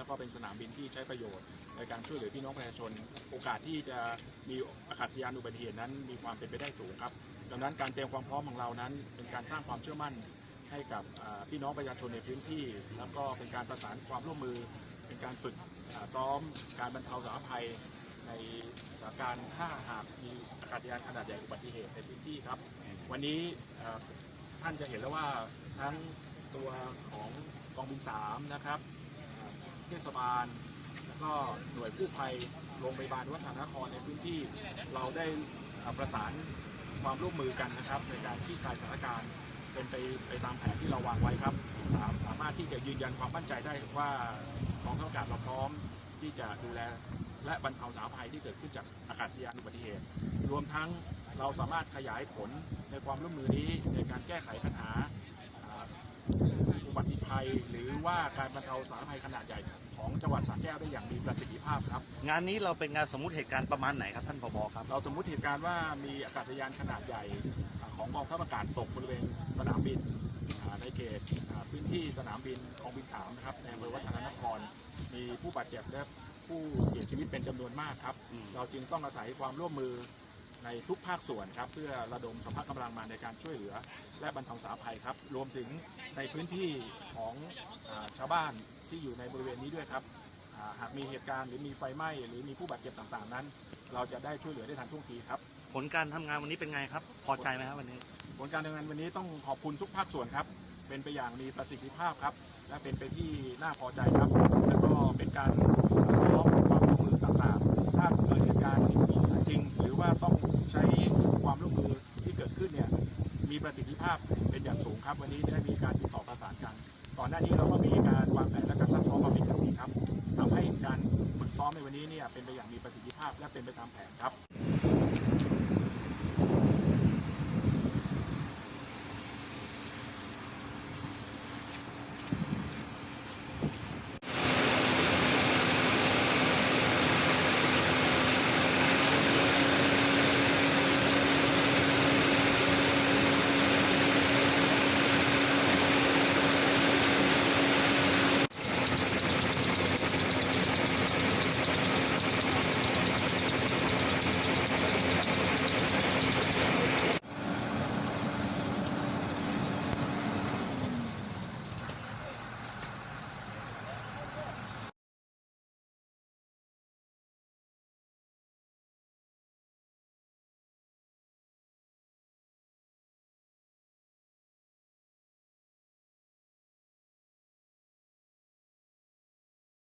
แล้วก็เป็นสนามบินที่ใช้ประโยชน์ ในการช่วยเหลือพี่น้องประชาชน โอกาสที่จะมีอากาศยานอุบัติเหตุนั้นมีความเป็นไปได้สูงครับ ดังนั้นการเตรียมความพร้อมของเรานั้น เป็นการสร้างความเชื่อมั่นให้กับพี่น้องประชาชนในพื้นที่ แล้วก็เป็นการประสานความร่วมมือ เป็นการฝึกซ้อม การบรรเทาสาธารณภัยในสถานการณ์ถ้าหากมีอากาศยานขนาดใหญ่อุบัติเหตุในพื้นที่ครับ วันนี้ท่านจะเห็นแล้วว่าทั้งตัวของกองบิน3นะครับ เทศบาล แล้วก็หน่วยกู้ภัยโรงพยาบาลวัฒนครในพื้นที่เราได้ประสานความร่วมมือกันนะครับ ในการที่คลายสถานการณ์เป็นไปไปตามแผนที่เราวางไว้ครับสามสามารถที่จะยืนยันความมั่นใจได้ว่ากองทัพอากาศเราพร้อมที่จะดูแลและบรรเทาสาภัยที่เกิดขึ้นจากอากาศยานอุบัติเหตุ รวมทั้งเราสามารถขยายผลในความร่วมมือนี้ในการแก้ไขปัญหา หรือว่าการบรรเทาสาธารณภัยขนาดใหญ่ของจังหวัดสระแก้วได้อย่างมีประสิทธิภาพครับ งานนี้เราเป็นงานสมมุติเหตุการณ์ประมาณไหนครับท่านผบครับ เราสมมุติเหตุการณ์ว่ามีอากาศยานขนาดใหญ่อ่าของกองทัพอากาศตกบริเวณสนามบินอ่าในเขตอ่าพื้นที่สนามบินกองบินสามนะครับในอำเภอวัฒนนคร มีผู้บาดเจ็บและผู้เสียชีวิตเป็นจำนวนมากครับอืมเราจึงต้องอาศัยความร่วมมือ ในทุกภาคส่วนครับ เพื่อระดมสัมภาระกำลังมาในการช่วยเหลือ และบรรเทาสาธารณภัยครับ รวมถึงในพื้นที่ของอาชาวบ้านที่อยู่ในบริเวณนี้ด้วยครับอ่าหากมีเหตุการณ์หรือมีไฟไหม้หรือมีผู้บาดเจ็บต่างๆนั้น เราจะได้ช่วยเหลือได้ทันท่วงทีครับ ผลการทำงานวันนี้เป็นไงครับ พอใจไหมครับวันนี้ ผลการดำเนินงานวันนี้ต้องขอบคุณทุกภาคส่วนครับ เป็นไปอย่างมีประสิทธิภาพครับ และเป็นไปที่น่าพอใจครับ แล้วก็เป็นการ มีประสิทธิภาพเป็นอย่างสูงครับ วันนี้ได้มีการติดต่อประสานกันก่อนหน้านี้เราก็มีการวางแผนและการซักซ้อมมาเป็นอย่างดีครับทำให้การฝึกซ้อมในวันนี้เนี่ยเป็นไปอย่างมีประสิทธิภาพและเป็นไปตามแผนครับ